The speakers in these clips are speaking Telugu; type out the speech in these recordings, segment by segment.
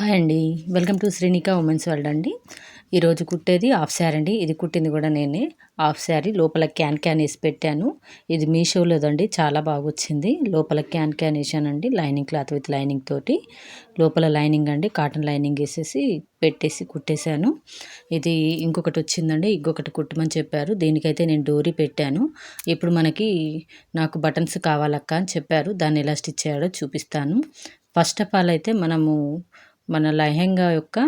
హాయ్ అండి. Welcome to Srinika women's world అండి. ఈరోజు కుట్టేది హాఫ్ శారీ అండి. ఇది కుట్టింది కూడా నేనే. హాఫ్ శారీ లోపల క్యాన్ క్యాన్ వేసి పెట్టాను. ఇది మీషోలోదండి చాలా బాగా వచ్చింది. లోపల క్యాన్ క్యాన్ వేసానండి. లైనింగ్ క్లాత్ విత్ లైనింగ్ తోటి. లోపల లైనింగ్ అండి. కాటన్ లైనింగ్ వేసేసి పెట్టేసి కుట్టేశాను. ఇది ఇంకొకటి వచ్చిందండి. ఇంకొకటి కుట్టమని చెప్పారు. దీనికైతే నేను డోరీ పెట్టాను. ఇప్పుడు మనకి నాకు బటన్స్ కావాలక్క అని చెప్పారు. దాన్ని ఎలా స్టిచ్ చేయాలో చూపిస్తాను. ఫస్ట్ ఆఫ్ ఆల్ అయితే మనము మన లెహెంగా యొక్క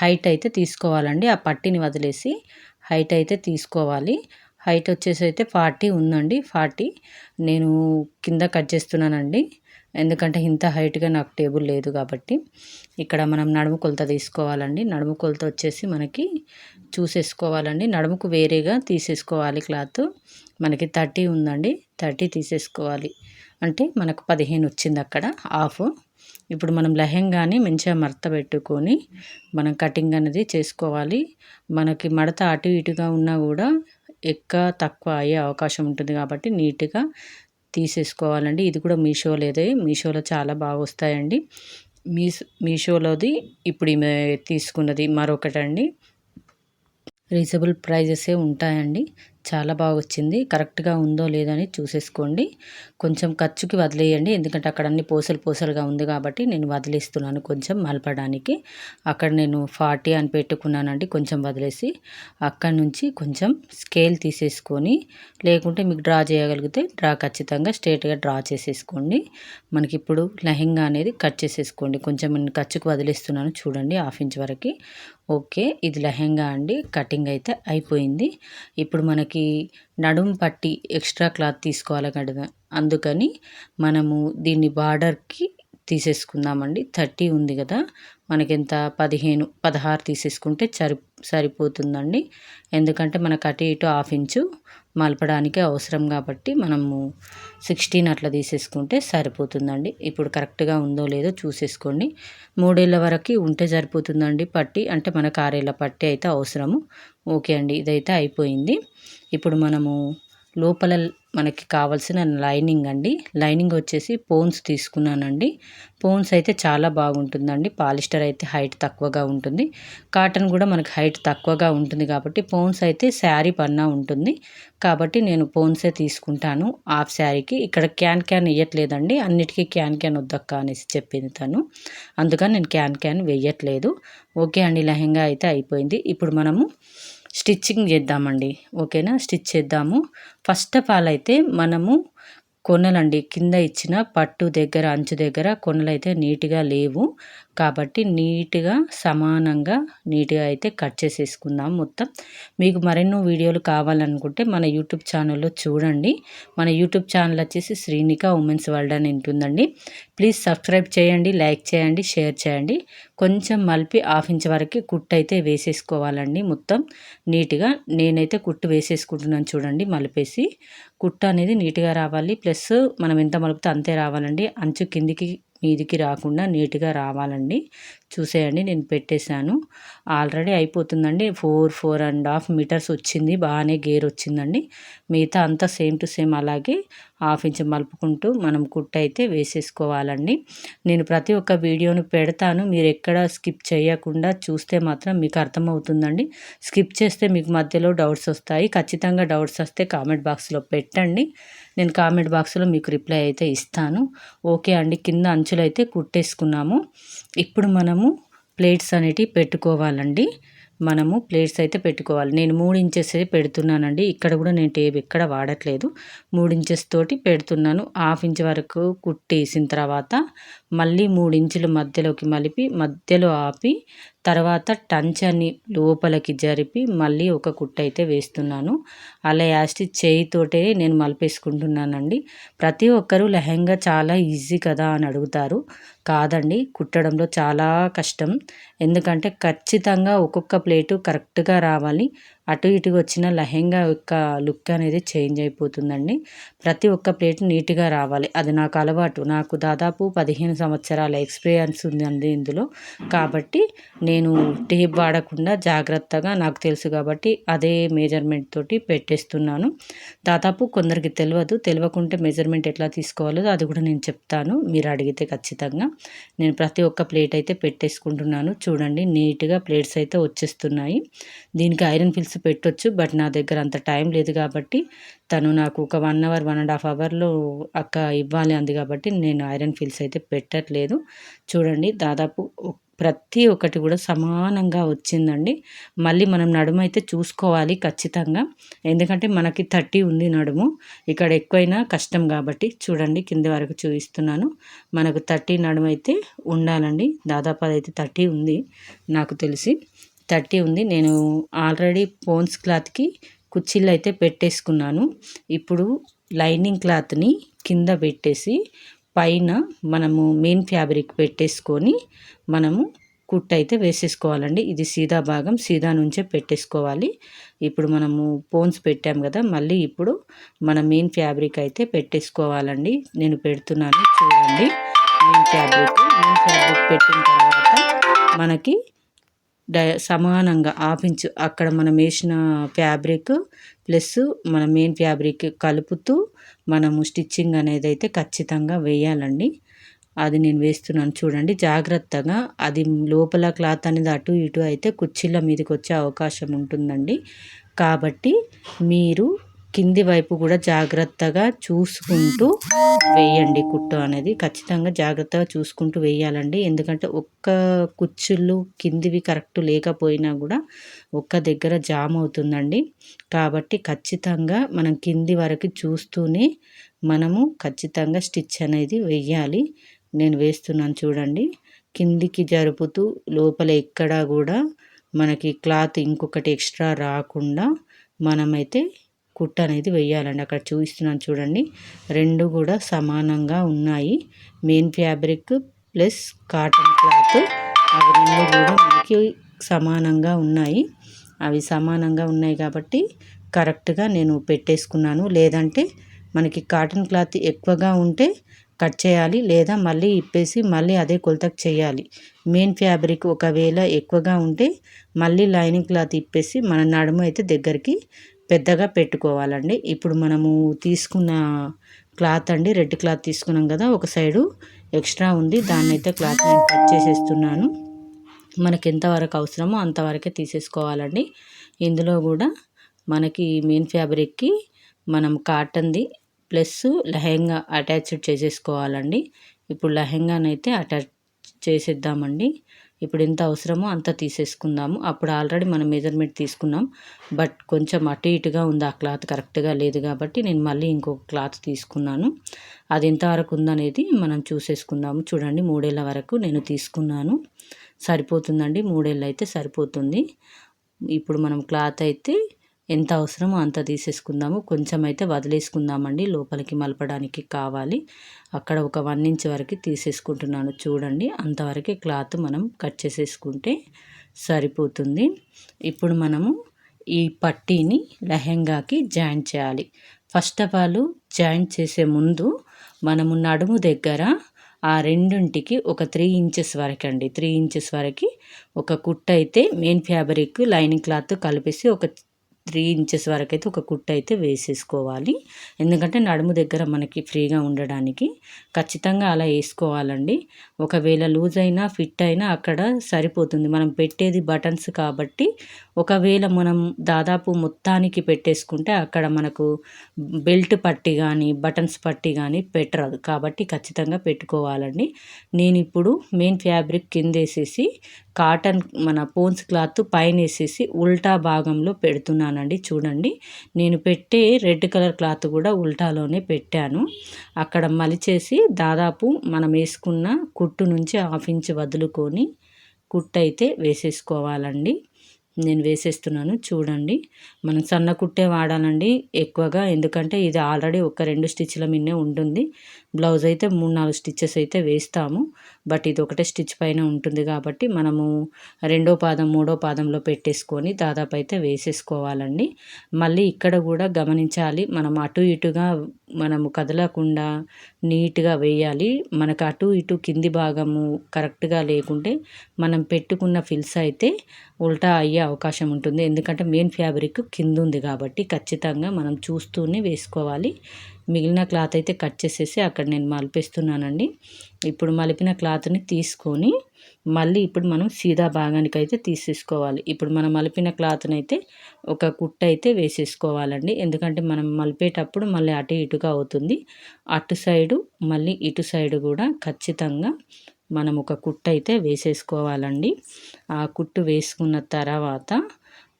హైట్ అయితే తీసుకోవాలండి. ఆ పట్టిని వదిలేసి హైట్ అయితే తీసుకోవాలి. హైట్ వచ్చేసి అయితే ఫార్టీ ఉందండి. ఫార్టీ నేను కింద కట్ చేస్తున్నానండి. ఎందుకంటే ఇంత హైట్గా నాకు టేబుల్ లేదు కాబట్టి. ఇక్కడ మనం నడుము కొలత తీసుకోవాలండి. నడుము కొలత వచ్చేసి మనకి చూసేసుకోవాలండి. నడుముకు వేరేగా తీసేసుకోవాలి క్లాత్. మనకి థర్టీ ఉందండి. థర్టీ తీసేసుకోవాలి. అంటే మనకు పదిహేను వచ్చింది అక్కడ. హాఫ్. ఇప్పుడు మనం లెహెంగాని మంచిగా మడత పెట్టుకొని మనం కటింగ్ అనేది చేసుకోవాలి. మనకి మడత అటు ఇటుగా ఉన్నా కూడా ఎక్కువ తక్కువ అయ్యే అవకాశం ఉంటుంది కాబట్టి నీట్గా తీసేసుకోవాలండి. ఇది కూడా మీషోలోదే. మీషోలో చాలా బాగా వస్తాయండి. మీ మీషోలోది ఇప్పుడు తీసుకున్నది మరొకటండి. రీజనబుల్ ప్రైజెసే ఉంటాయండి. చాలా బాగా వచ్చింది. కరెక్ట్గా ఉందో లేదో అని చూసేసుకోండి. కొంచెం ఖర్చుకి వదిలేయండి. ఎందుకంటే అక్కడ అన్ని పూసలు పూసలుగా ఉంది కాబట్టి నేను వదిలేస్తున్నాను కొంచెం మలపడానికి. అక్కడ నేను ఫార్టీ అని పెట్టుకున్నానండి. కొంచెం వదిలేసి అక్కడ నుంచి కొంచెం స్కేల్ తీసేసుకొని లేకుంటే మీకు డ్రా చేయగలిగితే డ్రా ఖచ్చితంగా స్ట్రేట్గా డ్రా చేసేసుకోండి. మనకి ఇప్పుడు లెహెంగా అనేది కట్ చేసేసుకోండి. కొంచెం నేను ఖర్చుకు వదిలేస్తున్నాను చూడండి. హాఫ్ ఇంచ్ వరకు. ఓకే ఇది లెహెంగా అండి. కటింగ్ అయితే అయిపోయింది. ఇప్పుడు మనకి నడుం పట్టి ఎక్స్ట్రా క్లాత్ తీసుకోవాలి కదా అందుకని మనము దీన్ని బార్డర్కి తీసేసుకుందామండి. థర్టీ ఉంది కదా. మనకి పదిహేను పదహారు తీసేసుకుంటే సరి సరిపోతుందండి. ఎందుకంటే మనకు అటు ఇటు హాఫ్ ఇంచు మలపడానికి అవసరం కాబట్టి మనము సిక్స్టీన్ అట్లా తీసేసుకుంటే సరిపోతుందండి. ఇప్పుడు కరెక్ట్గా ఉందో లేదో చూసేసుకోండి. మూడేళ్ళ వరకు ఉంటే సరిపోతుందండి పట్టి అంటే మనకు ఆరేళ్ళ పట్టి అయితే అవసరము. ఓకే అండి ఇదైతే అయిపోయింది. ఇప్పుడు మనము లోపల మనకి కావాల్సిన లైనింగ్ అండి. లైనింగ్ వచ్చేసి పోన్స్ తీసుకున్నానండి. పోన్స్ అయితే చాలా బాగుంటుందండి. పాలిస్టర్ అయితే హైట్ తక్కువగా ఉంటుంది. కాటన్ కూడా మనకి హైట్ తక్కువగా ఉంటుంది కాబట్టి పోన్స్ అయితే శారీ పన్నా ఉంటుంది. కాబట్టి నేను పోన్సే తీసుకుంటాను హాఫ్ శారీకి. ఇక్కడ క్యాన్ క్యాన్ వేయట్లేదండి అన్నిటికీ క్యాన్ క్యాన్ వద్దక్క అనేసి చెప్పింది తను. అందుకని నేను క్యాన్ క్యాన్ వేయట్లేదు. ఓకే అండి. లెహంగా అయితే అయిపోయింది. ఇప్పుడు మనము స్టిచ్చింగ్ చేద్దామండి. ఓకేనా? స్టిచ్ చేద్దాము. ఫస్ట్ ఆఫ్ ఆల్ అయితే మనము కొనలండి. కింద ఇచ్చిన పట్టు దగ్గర అంచు దగ్గర కొనలు అయితే నీట్గా లేవు. కాబట్టి నీట్గా సమానంగా నీట్గా అయితే కట్ చేసేసుకుందాం మొత్తం. మీకు మరెన్నో వీడియోలు కావాలనుకుంటే మన యూట్యూబ్ ఛానల్లో చూడండి. మన యూట్యూబ్ ఛానల్ వచ్చేసి శ్రీనిక ఉమెన్స్ వరల్డ్ అని ఉంటుందండి. ప్లీజ్ సబ్స్క్రైబ్ చేయండి లైక్ చేయండి షేర్ చేయండి. కొంచెం మలిపి హాఫ్ ఇంచ్ వరకు కుట్టు అయితే వేసేసుకోవాలండి మొత్తం. నీట్గా నేనైతే కుట్టు వేసేసుకుంటున్నాను చూడండి మలిపేసి. కుట్టు అనేది నీట్గా రావాలి. ప్లస్ మనం ఎంత మలుపుతే అంతే రావాలండి. అంచు కిందికి మీదికి రాకుండా నీట్గా రావాలండి. చూసేయండి నేను పెట్టేశాను. ఆల్రెడీ అయిపోతుందండి. Four four and half metres వచ్చింది. బాగానే గేర్ వచ్చిందండి. మిగతా అంతా సేమ్ టు సేమ్ అలాగే హాఫ్ ఇంచ్ మలుపుకుంటూ మనం కుట్ట అయితే వేసేసుకోవాలండి. నేను ప్రతి ఒక్క వీడియోను పెడతాను. మీరు ఎక్కడ స్కిప్ చేయకుండా చూస్తే మాత్రం మీకు అర్థమవుతుందండి. స్కిప్ చేస్తే మీకు మధ్యలో డౌట్స్ వస్తాయి. ఖచ్చితంగా డౌట్స్ వస్తే కామెంట్ బాక్స్లో పెట్టండి. నేను కామెంట్ బాక్స్లో మీకు రిప్లై అయితే ఇస్తాను. ఓకే అండి కింద అంచులు అయితే కుట్టేసుకున్నాము. ఇప్పుడు మనము ప్లేట్స్ అనేటివి పెట్టుకోవాలండి. మనము ప్లేట్స్ అయితే పెట్టుకోవాలి. నేను మూడు ఇంచెస్ పెడుతున్నానండి. ఇక్కడ కూడా నేను టేప్ ఎక్కడ వాడట్లేదు. మూడు ఇంచెస్ తోటి పెడుతున్నాను. హాఫ్ ఇంచ్ వరకు కుట్టేసిన తర్వాత మళ్ళీ మూడు ఇంచుల మధ్యలోకి మలిపి మధ్యలో ఆపి తర్వాత టంచని లోపలికి జరిపి మళ్ళీ ఒక కుట్ట అయితే వేస్తున్నాను. అలా యాస్టి చేయితోటే నేను మలిపేసుకుంటున్నానండి. ప్రతి ఒక్కరూ లెహంగా చాలా ఈజీ కదా అని అడుగుతారు. కాదండి కుట్టడంలో చాలా కష్టం. ఎందుకంటే ఖచ్చితంగా ఒక్కొక్క ప్లేటు కరెక్ట్గా రావాలి. అటు ఇటు వచ్చిన లెహెంగా యొక్క లుక్ అనేది చేంజ్ అయిపోతుందండి. ప్రతి ఒక్క ప్లేట్ నీట్గా రావాలి. అది నాకు అలవాటు. నాకు దాదాపు పదిహేను సంవత్సరాల ఎక్స్పీరియన్స్ ఉందండి ఇందులో. కాబట్టి నేను టేప్ వాడకుండా జాగ్రత్తగా నాకు తెలుసు కాబట్టి అదే మెజర్మెంట్ తోటి పెట్టేస్తున్నాను. దాదాపు కొందరికి తెలియదు తెలియకుంటే మెజర్మెంట్ ఎట్లా తీసుకోవాలో అది కూడా నేను చెప్తాను. మీరు అడిగితే ఖచ్చితంగా. నేను ప్రతి ఒక్క ప్లేట్ అయితే పెట్టేసుకుంటున్నాను. చూడండి నీట్గా ప్లేట్స్ అయితే వచ్చేస్తున్నాయి. దీనికి ఐరన్ ఫిల్స్ పెట్టొచ్చు బట్ నా దగ్గర అంత టైం లేదు కాబట్టి తను నాకు ఒక one hour one and half అవర్లో అక్క ఇవ్వాలి అంది కాబట్టి నేను ఐరన్ ఫిల్స్ అయితే పెట్టట్లేదు. చూడండి దాదాపు ప్రతి ఒక్కటి కూడా సమానంగా వచ్చిందండి. మళ్ళీ మనం నడుము అయితే చూసుకోవాలి ఖచ్చితంగా. ఎందుకంటే మనకి థర్టీ ఉంది నడుము. ఇక్కడ ఎక్కువైనా కష్టం కాబట్టి చూడండి కింది వరకు చూపిస్తున్నాను. మనకు థర్టీ నడుము అయితే ఉండాలండి. దాదాపు అదైతే థర్టీ ఉంది నాకు తెలిసి. థర్టీ ఉంది. నేను ఆల్రెడీ పోన్స్ క్లాత్కి కుర్చీలు అయితే పెట్టేసుకున్నాను. ఇప్పుడు లైనింగ్ క్లాత్ని కింద పెట్టేసి పైన మనము మెయిన్ ఫ్యాబ్రిక్ పెట్టేసుకొని మనము కుట్ అయితే వేసేసుకోవాలండి. ఇది సీదా భాగం సీదా నుంచే పెట్టేసుకోవాలి. ఇప్పుడు మనము పోన్స్ పెట్టాం కదా మళ్ళీ ఇప్పుడు మన మెయిన్ ఫ్యాబ్రిక్ అయితే పెట్టేసుకోవాలండి. నేను పెడుతున్నాను చూడండి. మెయిన్ ఫ్యాబ్రిక్ మెయిన్ ఫ్యాబ్రిక్ పెట్టిన తర్వాత మనకి డై సమానంగా హాఫ్ అక్కడ మనం వేసిన ఫ్యాబ్రిక్ ప్లస్ మన మెయిన్ ఫ్యాబ్రిక్ కలుపుతూ మనము స్టిచ్చింగ్ అనేది అయితే ఖచ్చితంగా వేయాలండి. అది నేను వేస్తున్నాను చూడండి జాగ్రత్తగా. అది లోపల క్లాత్ అనేది అటు ఇటు అయితే కుర్చీల మీదకి వచ్చే అవకాశం ఉంటుందండి. కాబట్టి మీరు కింది వైపు కూడా జాగ్రత్తగా చూసుకుంటూ వేయండి కుట్టు అనేది. ఖచ్చితంగా జాగ్రత్తగా చూసుకుంటూ వేయాలండి. ఎందుకంటే ఒక్క కుచ్చుళ్ళు కిందివి కరెక్ట్ లేకపోయినా కూడా ఒక్క దగ్గర జామ్ అవుతుందండి. కాబట్టి ఖచ్చితంగా మనం కింది వరకు చూస్తూనే మనము ఖచ్చితంగా స్టిచ్ అనేది వెయ్యాలి నేను వేస్తున్నాను చూడండి. కిందికి జరుపుతూ లోపల ఎక్కడా కూడా మనకి క్లాత్ ఇంకొకటి ఎక్స్ట్రా రాకుండా మనమైతే కుట్ట అనేది వేయాలండి. అక్కడ చూపిస్తున్నాను చూడండి. రెండు కూడా సమానంగా ఉన్నాయి. Main fabric plus cotton cloth. అవి రెండు కూడా మనకి సమానంగా ఉన్నాయి. అవి సమానంగా ఉన్నాయి కాబట్టి కరెక్ట్గా నేను పెట్టేసుకున్నాను. లేదంటే మనకి కాటన్ క్లాత్ ఎక్కువగా ఉంటే కట్ చేయాలి లేదా మళ్ళీ ఇప్పేసి మళ్ళీ అదే కొలతకు చేయాలి. మెయిన్ ఫ్యాబ్రిక్ ఒకవేళ ఎక్కువగా ఉంటే మళ్ళీ లైనింగ్ క్లాత్ ఇప్పేసి మన నడుము అయితే దగ్గరికి పెద్దగా పెట్టుకోవాలండి. ఇప్పుడు మనము తీసుకున్న క్లాత్ అండి రెడ్ క్లాత్ తీసుకున్నాం కదా ఒక సైడు ఎక్స్ట్రా ఉంది. దాన్ని అయితే క్లాత్ నేను కట్ చేసేస్తున్నాను. మనకి ఎంతవరకు అవసరమో అంతవరకే తీసేసుకోవాలండి. ఇందులో కూడా మనకి మెయిన్ ఫ్యాబ్రిక్కి మనం కాటన్ది ప్లస్ లెహెంగా అటాచ్డ్ చేసేసుకోవాలండి. ఇప్పుడు లెహెంగానైతే అటాచ్ చేసేద్దామండి. ఇప్పుడు ఎంత అవసరమో అంత తీసేసుకుందాము. అప్పుడు ఆల్రెడీ మనం మెజర్మెంట్ తీసుకున్నాం. బట్ కొంచెం అటు ఇటుగా ఉంది ఆ క్లాత్ కరెక్ట్గా లేదు కాబట్టి నేను మళ్ళీ ఇంకొక క్లాత్ తీసుకున్నాను. అది ఎంతవరకు ఉందనేది మనం చూసేసుకుందాము. చూడండి మూడేళ్ళ వరకు నేను తీసుకున్నాను. సరిపోతుందండి మూడేళ్ళు అయితే సరిపోతుంది. ఇప్పుడు మనం క్లాత్ అయితే ఎంత అవసరమో అంత తీసేసుకుందాము. కొంచెం అయితే వదిలేసుకుందామండి. లోపలికి మలపడానికి కావాలి. అక్కడ ఒక వన్ ఇంచ్ వరకు తీసేసుకుంటున్నాను. చూడండి. అంతవరకే క్లాత్ మనం కట్ చేసేసుకుంటే సరిపోతుంది. ఇప్పుడు మనము ఈ పట్టీని లెహెంగాకి జాయిన్ చేయాలి. ఫస్ట్ ఆఫ్ ఆల్ జాయిన్ చేసే ముందు మనము నడుము దగ్గర ఆ రెండింటికి ఒక త్రీ ఇంచెస్ వరకు అండి. త్రీ ఇంచెస్ వరకు ఒక కుట్ట అయితే మెయిన్ ఫ్యాబ్రిక్ లైనింగ్ క్లాత్ కలిపేసి ఒక త్రీ ఇంచెస్ వరకు అయితే ఒక కుట్టు అయితే వేసేసుకోవాలి. ఎందుకంటే నడుము దగ్గర మనకి ఫ్రీగా ఉండడానికి ఖచ్చితంగా అలా వేసుకోవాలండి. ఒకవేళ లూజ్ అయినా ఫిట్ అయినా అక్కడ సరిపోతుంది. మనం పెట్టేది బటన్స్ కాబట్టి ఒకవేళ మనం దాదాపు మొత్తానికి పెట్టేసుకుంటే అక్కడ మనకు బెల్ట్ పట్టి కానీ బటన్స్ పట్టి కానీ పెట్టరాదు. కాబట్టి ఖచ్చితంగా పెట్టుకోవాలండి. నేను ఇప్పుడు మెయిన్ ఫ్యాబ్రిక్ కింద వేసేసి కాటన్ మన పోన్స్ క్లాత్ పైన వేసేసి ఉల్టా భాగంలో పెడుతున్నాను. పెడుతున్నానండి చూడండి. నేను పెట్టే రెడ్ కలర్ క్లాత్ కూడా ఉల్టాలోనే పెట్టాను. అక్కడ మలిచేసి దాదాపు మనం వేసుకున్న కుట్టు నుంచి హాఫ్ ఇంచ్ వదులుకొని కుట్టు అయితే వేసేసుకోవాలండి. నేను వేసేస్తున్నాను. చూడండి. మనం సన్న కుట్టే వాడాలండి ఎక్కువగా. ఎందుకంటే ఇది ఆల్రెడీ ఒక రెండు స్టిచ్ల మిన్నే ఉంటుంది. బ్లౌజ్ అయితే మూడు నాలుగు స్టిచ్చెస్ అయితే వేస్తాము. బట్ ఇది ఒకటే స్టిచ్ పైన ఉంటుంది కాబట్టి మనము రెండో పాదం మూడో పాదంలో పెట్టేసుకొని దాదాపు అయితే వేసేసుకోవాలండి. మళ్ళీ ఇక్కడ కూడా గమనించాలి మనం అటు ఇటుగా మనము కదలకుండా నీట్గా వేయాలి. మనకు అటు ఇటు కింది భాగము కరెక్ట్గా లేకుంటే మనం పెట్టుకున్న ఫిల్స్ అయితే ఉల్టా అయ్యే అవకాశం ఉంటుంది. ఎందుకంటే మెయిన్ ఫ్యాబ్రిక్ కింద ఉంది కాబట్టి ఖచ్చితంగా మనం చూస్తూనే వేసుకోవాలి. మిగిలిన క్లాత్ అయితే కట్ చేసేసి అక్కడ నేను మలిపిస్తున్నానండి. ఇప్పుడు మలిపిన క్లాత్ని తీసుకొని మళ్ళీ ఇప్పుడు మనం సీదా భాగానికి అయితే తీసేసుకోవాలి. ఇప్పుడు మనం మలిపిన క్లాత్ని అయితే ఒక కుట్ట అయితే వేసేసుకోవాలండి. ఎందుకంటే మనం మలిపేటప్పుడు మళ్ళీ అటు ఇటుగా అవుతుంది. అటు సైడు మళ్ళీ ఇటు సైడు కూడా ఖచ్చితంగా మనం ఒక కుట్ట అయితే వేసేసుకోవాలండి. ఆ కుట్టు వేసుకున్న తర్వాత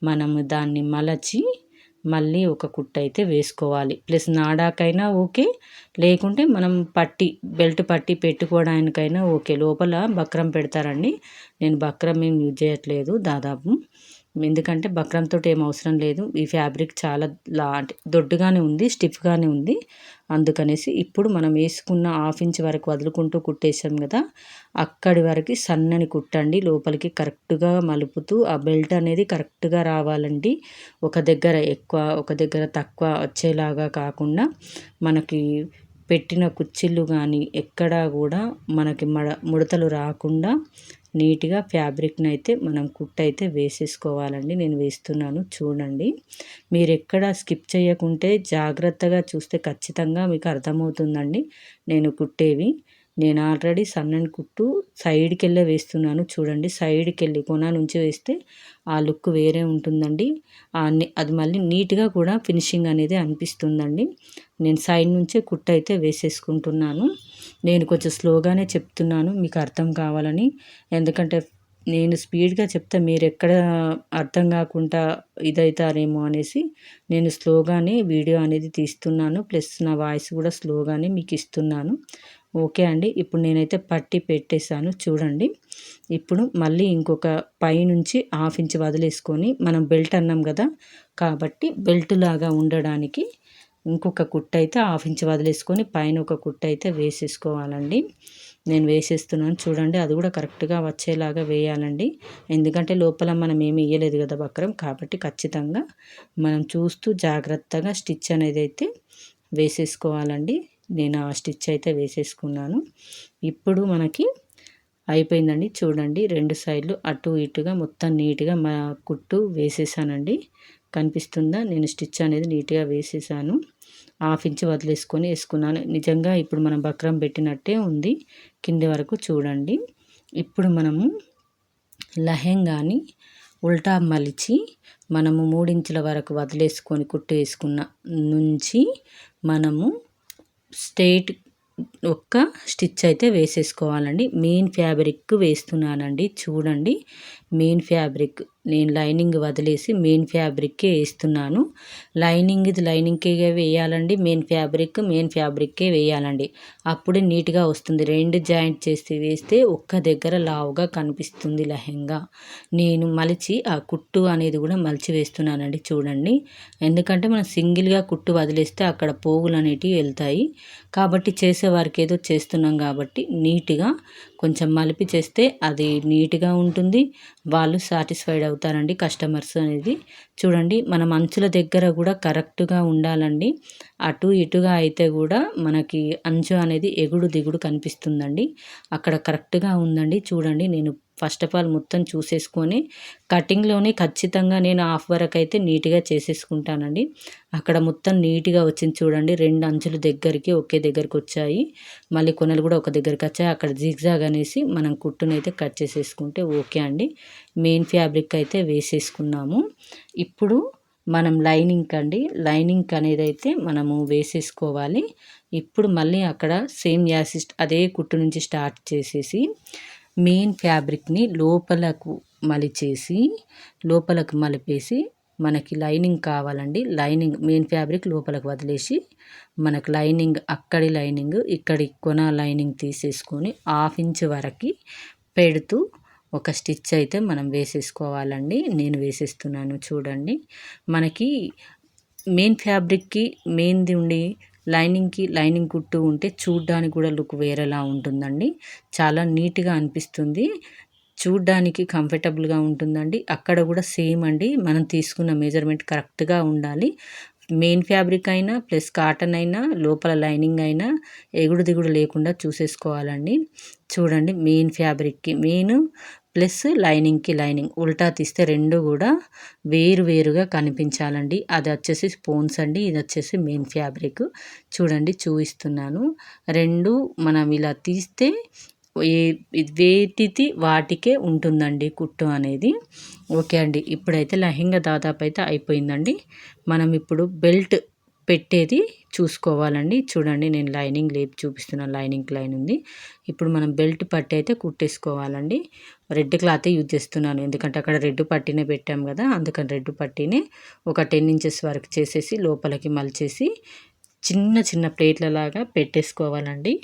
మనము దాన్ని మలచి మళ్ళీ ఒక కుట్ట అయితే వేసుకోవాలి. ప్లస్ నాడాకైనా ఓకే. లేకుంటే మనం పట్టి బెల్ట్ పట్టి పెట్టుకోవడానికైనా ఓకే. లోపల బక్రం పెడతారండి. నేను బక్రం ఏం యూజ్ చేయట్లేదు దాదాపు. ఎందుకంటే బక్రంతో ఏం అవసరం లేదు. ఈ ఫ్యాబ్రిక్ చాలా లా దొడ్డుగానే ఉంది స్టిఫ్గానే ఉంది. అందుకనేసి ఇప్పుడు మనం వేసుకున్న హాఫ్ ఇంచ్ వరకు వదులుకుంటూ కుట్టేసాం కదా అక్కడి వరకు సన్నని కుట్టండి. లోపలికి కరెక్ట్గా మలుపుతూ ఆ బెల్ట్ అనేది కరెక్ట్గా రావాలండి. ఒక దగ్గర ఎక్కువ ఒక దగ్గర తక్కువ వచ్చేలాగా కాకుండా మనకి పెట్టిన కుచ్చిళ్ళు కానీ ఎక్కడా కూడా మనకి మడ ముడతలు రాకుండా నీట్గా ఫ్యాబ్రిక్ని అయితే మనం కుట్ అయితే వేసేసుకోవాలండి. నేను వేస్తున్నాను చూడండి. మీరు ఎక్కడ స్కిప్ చేయకుంటే జాగ్రత్తగా చూస్తే ఖచ్చితంగా మీకు అర్థమవుతుందండి. నేను కుట్టేవి. నేను ఆల్రెడీ సన్నని కుట్టు సైడ్కి వెళ్ళే వేస్తున్నాను. చూడండి సైడ్కి వెళ్ళి కొన నుంచి వేస్తే ఆ లుక్ వేరే ఉంటుందండి. అది మళ్ళీ నీట్గా కూడా ఫినిషింగ్ అనేది అనిపిస్తుందండి. నేను సైడ్ నుంచే కుట్టు అయితే వేసేసుకుంటున్నాను. నేను కొంచెం స్లోగానే చెప్తున్నాను మీకు అర్థం కావాలని. ఎందుకంటే నేను స్పీడ్గా చెప్తే మీరు ఎక్కడ అర్థం కాకుండా ఇదవుతారేమో అనేసి నేను స్లోగానే వీడియో అనేది తీస్తున్నాను. ప్లస్ నా వాయిస్ కూడా స్లోగానే మీకు ఇస్తున్నాను ఓకే అండి. ఇప్పుడు నేనైతే పట్టి పెట్టేశాను. చూడండి. ఇప్పుడు మళ్ళీ ఇంకొక పైనుంచి హాఫ్ ఇంచ్ వదిలేసుకొని మనం బెల్ట్ అన్నాం కదా. కాబట్టి బెల్ట్ లాగా ఉండడానికి ఇంకొక కుట్ట అయితే హాఫ్ ఇంచ్ వదిలేసుకొని పైన ఒక కుట్ట అయితే వేసేసుకోవాలండి. నేను వేసేస్తున్నాను. చూడండి. అది కూడా కరెక్ట్గా వచ్చేలాగా వేయాలండి. ఎందుకంటే లోపల మనం ఏమి వేయలేదు కదా బక్రం కాబట్టి ఖచ్చితంగా మనం చూస్తూ జాగ్రత్తగా స్టిచ్ అనేది అయితే వేసేసుకోవాలండి. నేను ఆ స్టిచ్ అయితే వేసేసుకున్నాను. ఇప్పుడు మనకి అయిపోయిందండి. చూడండి రెండు సైడ్లు అటు ఇటుగా మొత్తం నీట్గా మా కుట్టు వేసేసానండి. కనిపిస్తుందా? నేను స్టిచ్ అనేది నీట్గా వేసేసాను. హాఫ్ ఇంచ్ వదిలేసుకొని వేసుకున్నాను. నిజంగా ఇప్పుడు మనం బక్రం పెట్టినట్టే ఉంది. కింది వరకు చూడండి. ఇప్పుడు మనము లహెంగాని ఉల్టా మలిచి మనము మూడించుల వరకు వదిలేసుకొని కుట్టు వేసుకున్న నుంచి మనము స్ట్రైట్ ఒక్క స్టిచ్ అయితే వేసేసుకోవాలండి. మెయిన్ ఫ్యాబ్రిక్ వేస్తున్నానండి. చూడండి. Main fabric. నేను లైనింగ్ వదిలేసి మెయిన్ ఫ్యాబ్రిక్కే వేస్తున్నాను. లైనింగ్ ఇది లైనింగ్కే వేయాలండి మెయిన్ ఫ్యాబ్రిక్ మెయిన్ ఫ్యాబ్రిక్కే వేయాలండి. అప్పుడే నీట్గా వస్తుంది. రెండు జాయింట్ చేసి వేస్తే ఒక్క దగ్గర లావుగా కనిపిస్తుంది లెహంగా. నేను మలిచి ఆ కుట్టు అనేది కూడా మలిచి వేస్తున్నానండి చూడండి. ఎందుకంటే మనం సింగిల్గా కుట్టు వదిలేస్తే అక్కడ పోగులు అనేటివి వెళ్తాయి. కాబట్టి చేసేవారికి ఏదో చేస్తున్నాం కాబట్టి నీట్గా కొంచెం మలిపి చేస్తే అది నీట్గా ఉంటుంది. వాళ్ళు సాటిస్ఫైడ్ అవుతారండి కస్టమర్స్ అనేది. చూడండి మన అంచుల దగ్గర కూడా కరెక్ట్గా ఉండాలండి. అటు ఇటుగా అయితే కూడా మనకి అంచు అనేది ఎగుడు దిగుడు కనిపిస్తుందండి. అక్కడ కరెక్ట్గా ఉందండి. చూడండి నేను ఫస్ట్ ఆఫ్ ఆల్ మొత్తం చూసేసుకొని కటింగ్లోనే ఖచ్చితంగా నేను హాఫ్ వరకు అయితే నీట్గా చేసేసుకుంటానండి. అక్కడ మొత్తం నీట్గా వచ్చింది చూడండి. రెండు అంచులు దగ్గరికి ఒకే దగ్గరికి వచ్చాయి. మళ్ళీ కొనలు కూడా ఒక దగ్గరికి వచ్చాయి. అక్కడ జిగ్జాగ్ అనేసి మనం కుట్టునైతే కట్ చేసేసుకుంటే ఓకే అండి. మెయిన్ ఫ్యాబ్రిక్ అయితే వేసేసుకున్నాము. ఇప్పుడు మనం లైనింగ్ అండి. లైనింగ్ అనేది అయితే మనము వేసేసుకోవాలి. ఇప్పుడు మళ్ళీ అక్కడ సేమ్ యాసిస్ట్ అదే కుట్టు నుంచి స్టార్ట్ చేసేసి మెయిన్ ఫ్యాబ్రిక్ని లోపలకు మలిచేసి లోపలకు మలిపేసి మనకి లైనింగ్ కావాలండి. లైనింగ్ మెయిన్ ఫ్యాబ్రిక్ లోపలకు వదిలేసి మనకు లైనింగ్ అక్కడి లైనింగ్ ఇక్కడి కొన లైనింగ్ తీసేసుకొని హాఫ్ ఇంచ్ వరకు పెడుతూ ఒక స్టిచ్ అయితే మనం వేసేసుకోవాలండి. నేను వేసేస్తున్నాను చూడండి. మనకి మెయిన్ ఫ్యాబ్రిక్కి మెయిన్ది ఉండి లైనింగ్కి లైనింగ్ కుట్టు ఉంటే చూడ్డానికి కూడా లుక్ వేరేలా ఉంటుందండి. చాలా నీట్గా అనిపిస్తుంది. చూడ్డానికి కంఫర్టబుల్గా ఉంటుందండి. అక్కడ కూడా సేమ్ అండి. మనం తీసుకున్న మెజర్మెంట్ కరెక్ట్గా ఉండాలి. మెయిన్ ఫ్యాబ్రిక్ అయినా ప్లస్ కాటన్ అయినా లోపల లైనింగ్ అయినా ఎగుడు దిగుడు లేకుండా చూసేసుకోవాలండి. చూడండి మెయిన్ ఫ్యాబ్రిక్కి. మెయిన్ ప్లస్ లైనింగ్కి లైనింగ్ ఉల్టా తీస్తే రెండు కూడా వేరు వేరుగా కనిపించాలండి. అది వచ్చేసి స్పోన్స్ అండి. ఇది వచ్చేసి మెయిన్ ఫ్యాబ్రిక్. చూడండి చూపిస్తున్నాను. రెండు మనం ఇలా తీస్తే ఏ వేటిది వాటికే ఉంటుందండి కుట్టు అనేది. ఓకే అండి. ఇప్పుడైతే లెహెంగా దాదాపు అయితే అయిపోయిందండి. మనం ఇప్పుడు బెల్ట్ పెట్టేది చూసుకోవాలండి. చూడండి నేను లైనింగ్ లేపి చూపిస్తున్నాను లైనింగ్ లైన్ ఉంది. ఇప్పుడు మనం బెల్ట్ పట్టి అయితే కుట్టేసుకోవాలండి. రెడ్ క్లాతే యూజ్ చేస్తున్నాను. ఎందుకంటే అక్కడ రెడ్ పట్టీనే పెట్టాం కదా అందుకని రెడ్ పట్టీని ఒక టెన్ ఇంచెస్ వరకు చేసేసి లోపలికి మలిచేసి చిన్న చిన్న ప్లేట్లలాగా పెట్టేసుకోవాలండి.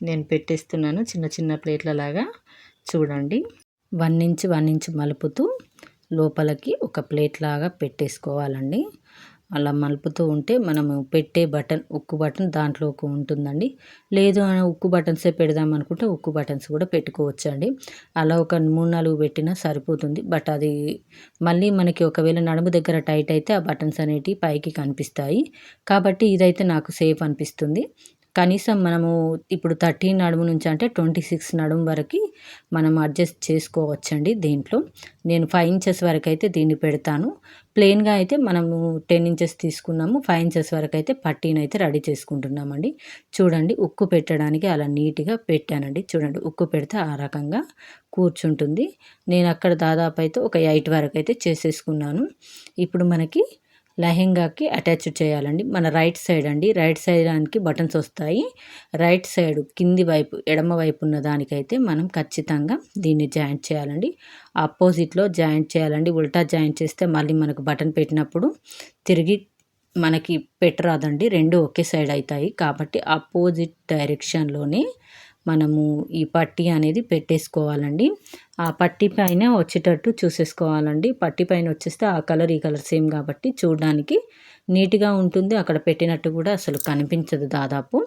నేను పెట్టేస్తున్నాను చిన్న చిన్న ప్లేట్లలాగా చూడండి. వన్ ఇంచ్ వన్ ఇంచ్ మలుపుతూ లోపలికి ఒక ప్లేట్ లాగా పెట్టేసుకోవాలండి. అలా మలుపుతూ ఉంటే మనము పెట్టే బటన్ ఉక్కు బటన్ దాంట్లోకి ఉంటుందండి. లేదు ఉక్కు బటన్సే పెడదాం అనుకుంటే ఉక్కు బటన్స్ కూడా పెట్టుకోవచ్చు అండి అలా ఒక మూడు నాలుగు పెట్టినా సరిపోతుంది. బట్ అది మళ్ళీ మనకి ఒకవేళ నడుము దగ్గర టైట్ అయితే ఆ బటన్స్ అనేటివి పైకి కనిపిస్తాయి. కాబట్టి ఇదైతే నాకు సేఫ్ అనిపిస్తుంది. కనీసం మనము ఇప్పుడు థర్టీన్ నడుము నుంచి అంటే ట్వంటీ సిక్స్ నడుము వరకు మనం అడ్జస్ట్ చేసుకోవచ్చండి దీంట్లో. నేను ఫైవ్ ఇంచెస్ వరకు అయితే దీన్ని పెడతాను. ప్లెయిన్గా అయితే మనము టెన్ ఇంచెస్ తీసుకున్నాము. ఫైవ్ ఇంచెస్ వరకు అయితే పట్టీని అయితే రెడీ చేసుకుంటున్నామండి. చూడండి ఉక్కు పెట్టడానికి అలా నీట్గా పెట్టానండి. చూడండి ఉక్కు పెడితే ఆ రకంగా కూర్చుంటుంది. నేను అక్కడ దాదాపు అయితే ఒక ఎయిట్ వరకు అయితే చేసేసుకున్నాను. ఇప్పుడు మనకి లెహెంగాకి అటాచ్ చేయాలండి. మన రైట్ సైడ్ అండి. రైట్ సైడ్ దానికి బటన్స్ వస్తాయి. రైట్ సైడ్ కింది వైపు ఎడమ వైపు ఉన్న దానికైతే మనం ఖచ్చితంగా దీన్ని జాయింట్ చేయాలండి. ఆపోజిట్లో జాయింట్ చేయాలండి. ఉల్టా జాయింట్ చేస్తే మళ్ళీ మనకు బటన్ పెట్టినప్పుడు తిరిగి మనకి పెట్టరాదండి. రెండు ఒకే సైడ్ అవుతాయి. కాబట్టి ఆపోజిట్ డైరెక్షన్లోనే మనము ఈ పట్టీ అనేది పెట్టేసుకోవాలండి. ఆ పట్టీ పైన వచ్చేటట్టు చూసేసుకోవాలండి. పట్టీ పైన వచ్చేస్తే ఆ కలర్ ఈ కలర్ సేమ్ కాబట్టి చూడడానికి నీట్గా ఉంటుంది. అక్కడ పెట్టినట్టు కూడా అసలు కనిపించదు దాదాపు.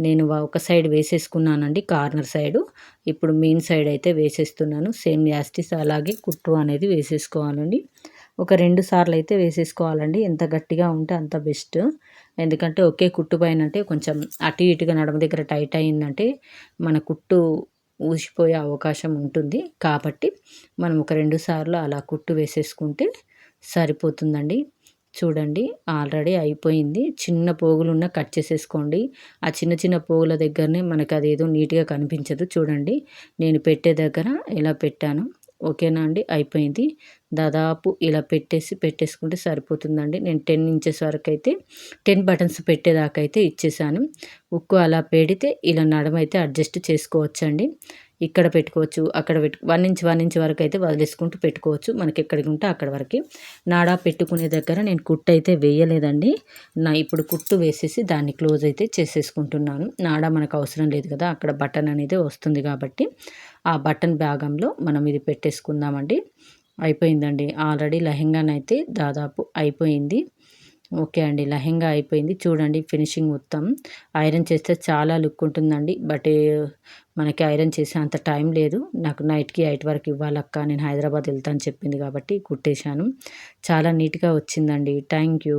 నేను ఒక సైడ్ వేసేసుకున్నానండి కార్నర్ సైడు. ఇప్పుడు మెయిన్ సైడ్ అయితే వేసేస్తున్నాను. సేమ్ యాస్టిస్ అలాగే కుట్టు అనేది వేసేసుకోవాలండి. ఒక రెండు సార్లు అయితే వేసేసుకోవాలండి. ఎంత గట్టిగా ఉంటే అంత బెస్ట్. ఎందుకంటే ఒకే కుట్టు పైన అంటే కొంచెం అటు ఇటుగా నడమ దగ్గర టైట్ అయిందంటే మన కుట్టు ఊసిపోయే అవకాశం ఉంటుంది. కాబట్టి మనం ఒక రెండు సార్లు అలా కుట్టు వేసేసుకుంటే సరిపోతుందండి. చూడండి ఆల్రెడీ అయిపోయింది. చిన్న పోగులున్న కట్ చేసేసుకోండి. ఆ చిన్న చిన్న పోగుల దగ్గరనే మనకు అదేదో నీట్గా కనిపించదు. చూడండి నేను పెట్టే దగ్గర ఇలా పెట్టాను? ఓకేనా అండి? అయిపోయింది. దాదాపు ఇలా పెట్టేసి పెట్టేసుకుంటే సరిపోతుందండి. నేను టెన్ ఇంచెస్ వరకు అయితే టెన్ బటన్స్ పెట్టేదాకా అయితే ఇచ్చేసాను. ఉక్కు అలా పెడితే ఇలా నడమైతే అడ్జస్ట్ చేసుకోవచ్చండి. ఇక్కడ పెట్టుకోవచ్చు అక్కడ పెట్టు వన్ ఇంచ్ వన్ ఇంచ్ వరకు అయితే వదిలేసుకుంటూ పెట్టుకోవచ్చు. మనకి ఎక్కడికి ఉంటే అక్కడ వరకు. నాడా పెట్టుకునే దగ్గర నేను కుట్టు అయితే వేయలేదండి. నా ఇప్పుడు కుట్టు వేసేసి దాన్ని క్లోజ్ అయితే చేసేసుకుంటున్నాను. నాడా మనకు అవసరం లేదు కదా అక్కడ బటన్ అనేది వస్తుంది కాబట్టి ఆ బటన్ భాగంలో మనం ఇది పెట్టేసుకుందామండి. అయిపోయిందండి. ఆల్రెడీ లెహెంగానైతే దాదాపు అయిపోయింది. ఓకే అండి లెహెంగా అయిపోయింది. చూడండి ఫినిషింగ్ మొత్తం. ఐరన్ చేస్తే చాలా లుక్ ఉంటుందండి. బట్ మనకి ఐరన్ చేసే అంత టైం లేదు. నాకు నైట్కి ఎయిట్ వరకు ఇవ్వాలక్క నేను హైదరాబాద్ వెళ్తాను చెప్పింది కాబట్టి కుట్టేశాను. చాలా నీట్గా వచ్చిందండి. Thank you.